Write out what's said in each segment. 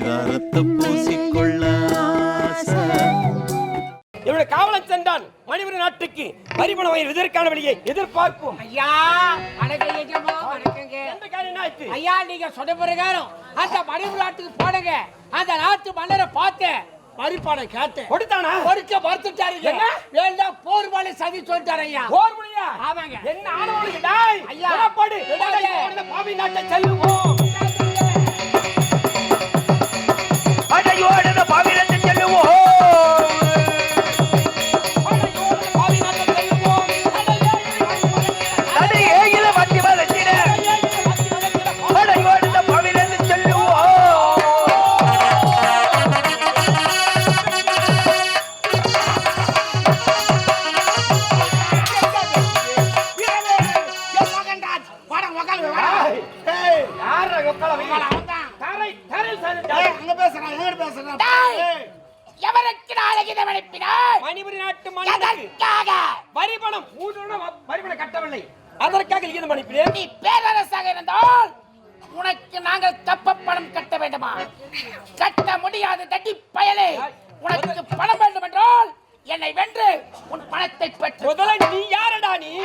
பரிதாரத்தை பூசிக்கொள்ள ஆசை. இவனுடைய காவலன் சென்றான். மணிபுரி நாட்டுக்கு பரிமள வயல் இதற்கான வழியை எதிர்பார்ப்போம் ஐயா வணக்கம் வணக்கங்க. எந்த காரியம் என்ன ஆயிற்று? ஐயா நீங்க சொன்ன பிரகாரம் அந்த மணிபுரி நாட்டுக்கு போனங்க. அந்த நாட்டு மன்னரை பார்த்தேன். பரிப்பாடம் கேட்டேன். கொடுத்தானா? பொறுக்க மறுத்துட்டாருங்க என்ன? வேண்டாம் போர் மலை சதி சொல்லிட்டாரு ஐயா. போர் முடியா ஆமாங்க. என்ன ஆனவனுக்கு? டாய் ஐயா. புறப்படு. விடாதே. உடனே பாவி நாட்டை செல்லுவோம். இருந்தால் உனக்கு நாங்கள் தப்ப பணம் கட்ட வேண்டுமா? கட்ட முடியாது தட்டி பயலே. உனக்கு பணம் வேண்டும் என்றால் என்னை வென்று உன் பணத்தை பெற்று முதல்ல நீ யாரடா நீ?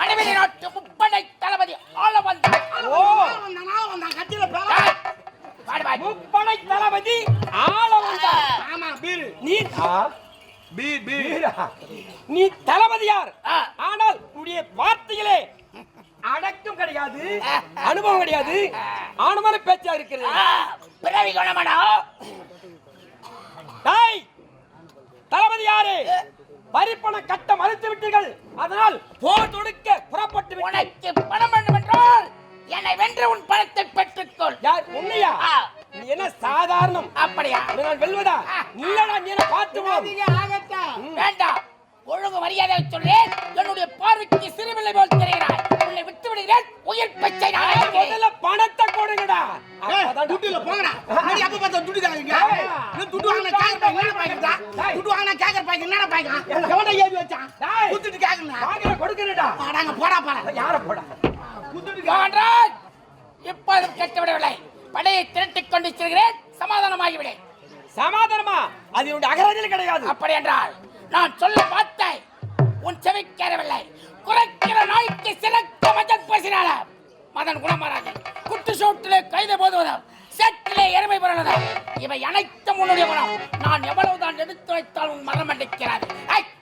மனைவி நாட்டு முப்படை தளபதி ஆள வந்த ஓ பாடுவாய் முப்படை தளபதி ஆள வந்தார் நீ பீரா. நீ தளபதி யார். ஆனால் உன்னுடைய வார்த்தைகளே அடக்கம் கிடையாது. அனுபவம் கிடையாது. ஆணுமான பேச்சா இருக்கிறது. பிறவி குணமடா. டேய் தளபதி யாரு? வரிப்பணம் கட்ட மறுத்து விட்டீர்கள். அதனால் போர் தொடுக்க புறப்பட்டு உனக்கு பணம் வேண்டும் என்றால் என்னை வென்று உன் பணத்தை பெற்றுக்கொள். யார் உன்னையா? ஆ. நீ என்ன சாதாரணம்? அப்படியா? நான் வெல்வதா? இல்லடா நீ என்ன பார்த்து. வேண்டாம். ஒழுங்கு மரியாதை சொல்றேன் என்னுடைய பார்வைக்கு சிறுமில்லை போல் தெரிகிறாய். விடுகிறேன். உயிர் பிச்சை. முதல்ல பணத்தை கொடுங்கடா அப்பதான் துட்டுல போங்கடா. முன்னாடி அப்ப பார்த்தா துட்டு தாங்க துட்டு வாங்கின கேக்கர் பாய்க்கு என்னடா பாய்க்குதா துட்டு வாங்கின கேக்கர் பாய்க்கு என்னடா பாய்க்கு எவன்டா ஏறி வச்சான்? டேய். குத்துட்டு கேக்கணும் வாங்கின கொடுக்கிறடா அடாங்க போடா போடா. யார போடா? குத்துட்டு மோகன்ராஜ் இப்போதும் கெட்டுவிடவில்லை. படையை திரட்டிக் கொண்டு செல்கிறேன். சமாதானமாகிவிடு சமாதானமா? அது அகராதியில் கிடையாது. அப்படி என்றால் நான் சொல்ல வார்த்தை உன் செவிக்கேறவில்லை குறைக்கிற நாய்க்கு சிறக்க மதன் பேசினால மதன் குணமாராஜன் குட்டு சோட்டிலே கைது போதுவதும். சேற்றிலே எருமை பெறுவதா இவை அனைத்தும் உன்னுடைய குணம். நான் எவ்வளவுதான் எடுத்து வைத்தால் உன் மரம் அடிக்கிறாது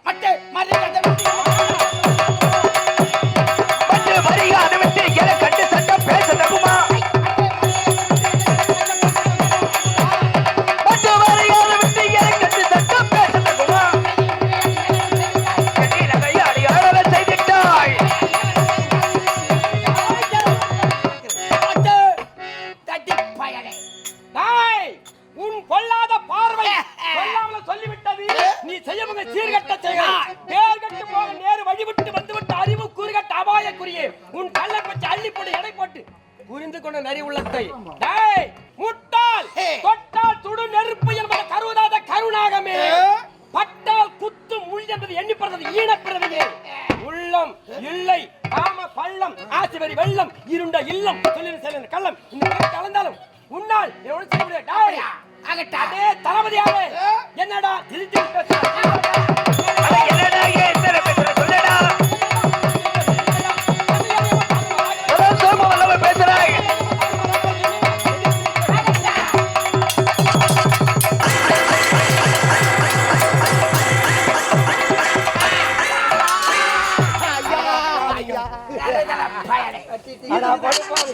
மட்டு மரியாதை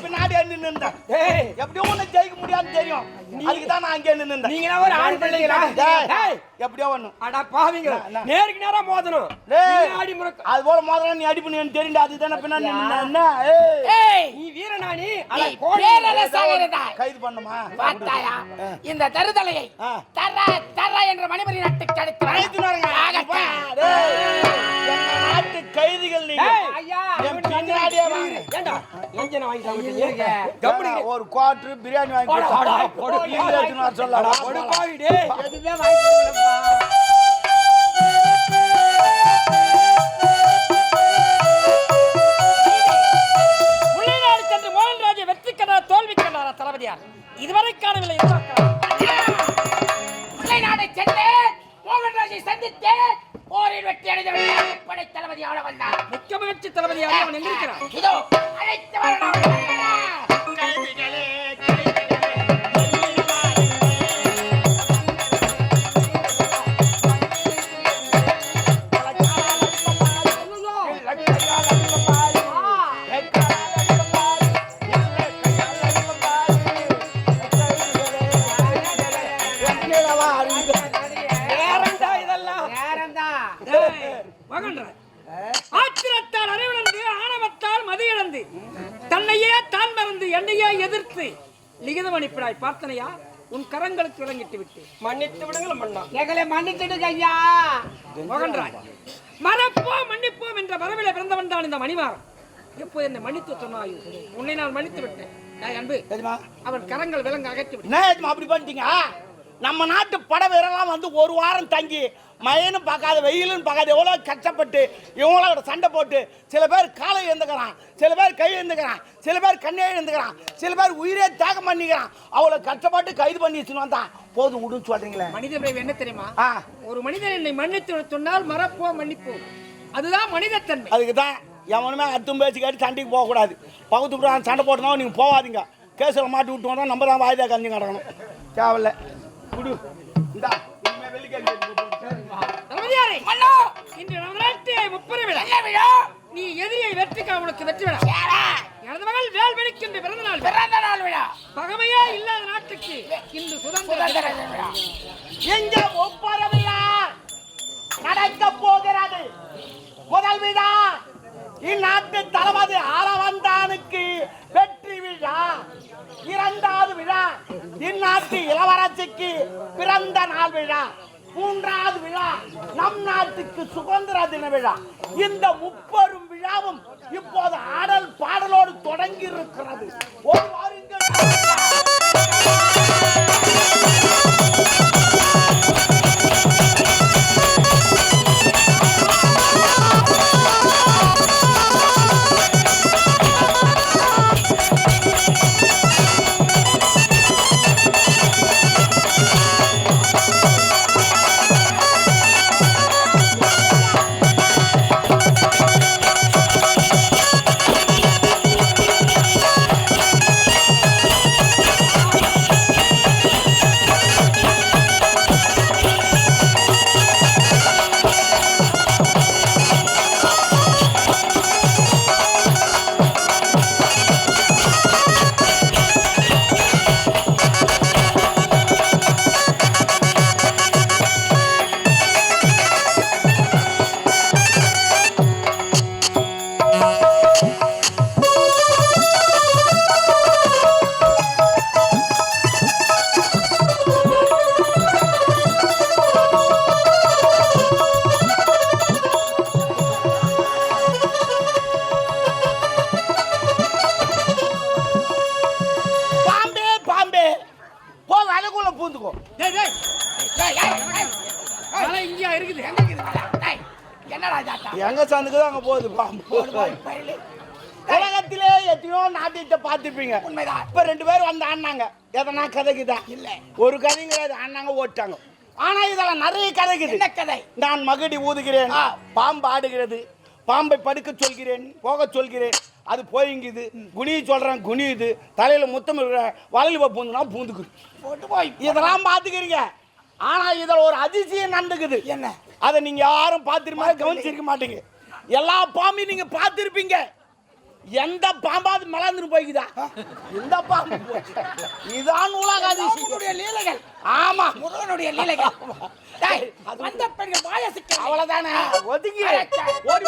பின்னாடி ஒண்ணு ஜெயிக்க முடியாதுன்னு தெரியும். அதுக்கு தான் நான் அங்கே நின்னு நீங்க என்ன ஒரு ஆண் பிள்ளைங்களா? எப்படியோ ஒண்ணு. அட பாவிங்க நேருக்கு நேரா மோதணும். பின்னாடி முறுக்கு. அது போல முதல்ல நீ அடிப்பு நீ தெரியும் அதுதானே பின்னாடி நின்னு என்ன? ஏய். ஏய் நீ வீரனானி நீ? அட இருந்தாய் கைது பண்ணுமா? பார்த்தாயா? இந்த தருதலையை. தர தர என்ற மணிமணி நாட்டு கைதிகள் நீங்க? ஐயா, வாங்கி சாப்பிட்டீங்க கம்பெனி ஒரு குவார்டர் பிரியாணி வாங்கி போடா, சொல்லலாம். பாவி, டேய். வாங்கி கொடுக்கலப்பா. சென்று வெற்றி கண்டாரா தோல்வி கண்டாரா தளபதியார்? இதுவரை காணவில்லை நாடை சென்றேன் மோகன்ராஜை சந்தித்தேன் போரில் வெற்றி அடைந்தவர்கள் படை தளபதியாக வந்தார் மிக்க மகிழ்ச்சி தளபதியார் அவன் எங்கிருக்கிறான் இதோ அழைத்து வரணும். தன்னையே தான் மறந்து என்னையே எதிர்த்து லிகிதம் அனுப்பினாய் பார்த்தனையா உன் கரங்களுக்கு விளங்கிட்டு விட்டு. மன்னித்து விடுங்கள் மன்னா. எங்களை மன்னிச்சிடுங்க ஐயா. மகன்றாய். மறப்போம் மன்னிப்போம் என்ற வரவில பிறந்தவன் தான் இந்த மணிமாறன். எப்போ என்னை மன்னித்து சொன்னாயோ உன்னை நான் மன்னித்து விட்டேன். அன்பு. அவன் கரங்கள் விலங்க அகற்றி அப்படி பண்ணிட்டீங்க? நம்ம நாட்டு பட வீரர்லாம் வந்து ஒரு வாரம் தங்கி மழைன்னு பார்க்காத வெயிலுன்னு பார்க்காத எவ்வளோ கஷ்டப்பட்டு இவங்களோட சண்டை போட்டு சில பேர் காலை எழுந்துக்கிறான் சில பேர் கை எழுந்துக்கிறான் சில பேர் கண்ணே எழுந்துக்கிறான் சில பேர் உயிரே தியாகம் பண்ணிக்கிறான். அவ்வளோ கஷ்டப்பட்டு கைது பண்ணி வச்சுன்னு வந்தான் போதும் விடுன்னு சொல்றீங்களே. மனித விளைவு என்ன தெரியுமா? ஒரு மனிதன் என்னை மன்னித்து சொன்னால் மறப்போம் மன்னிப்போம் அதுதான் மனிதத்தன்மை. அதுக்கு தான் எவனுமே அத்தும் பேச்சு கேட்டு சண்டைக்கு போகக்கூடாது. பக்கத்து விட்டு சண்டை போட்டோம் நீங்கள் போகாதீங்க. கேஸில் மாட்டி விட்டு வந்தோம் நம்ம தான் வாய்தா கஞ்சி கிடக்கணும் தேவையில்ல. குடு. இந்தா இனிமே வெள்ளிக்கிழமை தளபதியாரே மன்னோ! இன்று முப்பது விழா என்ன விழா நீ எதிரியை வெற்றிக்க உனக்கு வெற்றி விழா எனது மகள் வேல்வெளிக்கின்ற பிறந்த நாள். பிறந்த நாள் விழா பகமையே இல்லாத நாட்டுக்கு இன்று சுதந்திர சுதந்திர விழா எங்க ஒப்பர விழா நடக்க போகிறது. முதல் விழா. இந்நாட்டு தளபதி ஆளவந்தானுக்கு வெற்றி விழா. இரண்டாவது விழா. இந்நாட்டு இளவரசிக்கு பிறந்த நாள் விழா. மூன்றாவது விழா நம் நாட்டுக்கு சுதந்திர தின விழா. இந்த முப்பெரும் விழாவும் இப்போது ஆடல் பாடலோடு தொடங்கி இருக்கிறது ஜாத்தா எங்க சந்துக்கு அங்க போகுது பாம்பு. உலகத்திலே எத்தனையோ நாட்டியத்தை பார்த்துருப்பீங்க. உண்மைதான். இப்ப ரெண்டு பேரும் வந்து ஆடினாங்க. எதனா கதைக்குதா? இல்ல. ஒரு கதைங்கிறது ஆடினாங்க ஓட்டாங்க ஆனா இதெல்லாம் நிறைய கதைக்குது. என்ன கதை? நான் மகுடி ஊதுகிறேன். பாம்பு ஆடுகிறது பாம்பை படுக்க சொல்கிறேன் போக சொல்கிறேன். அது போயிங்குது. குனிய சொல்றேன் குனியுது. தலையில முத்தம் வளையல் பூந்துனா பூந்துக்குது. போட்டு போய். இதெல்லாம் பார்த்துக்கிறீங்க. ஆனா இதுல ஒரு அதிசயம் நடந்துக்குது. என்ன? அதை நீங்க யாரும் பார்த்திருமா கவனிச்சிருக்க மாட்டீங்க. எல்லா பாம்பையும் நீங்க பார்த்திருப்பீங்க. எந்த பாம்பாவது மலர்ந்துட்டு போய்க்குதா? இந்த பாம்பு. இதான் உலக அதிசயம் முருகனுடைய லீலைகள். ஆமா. முருகனுடைய லீலைகள். வந்த பெண்கள் வாயசிக்க அவ்வளவுதானே? ஒதுங்கி. ஓடி.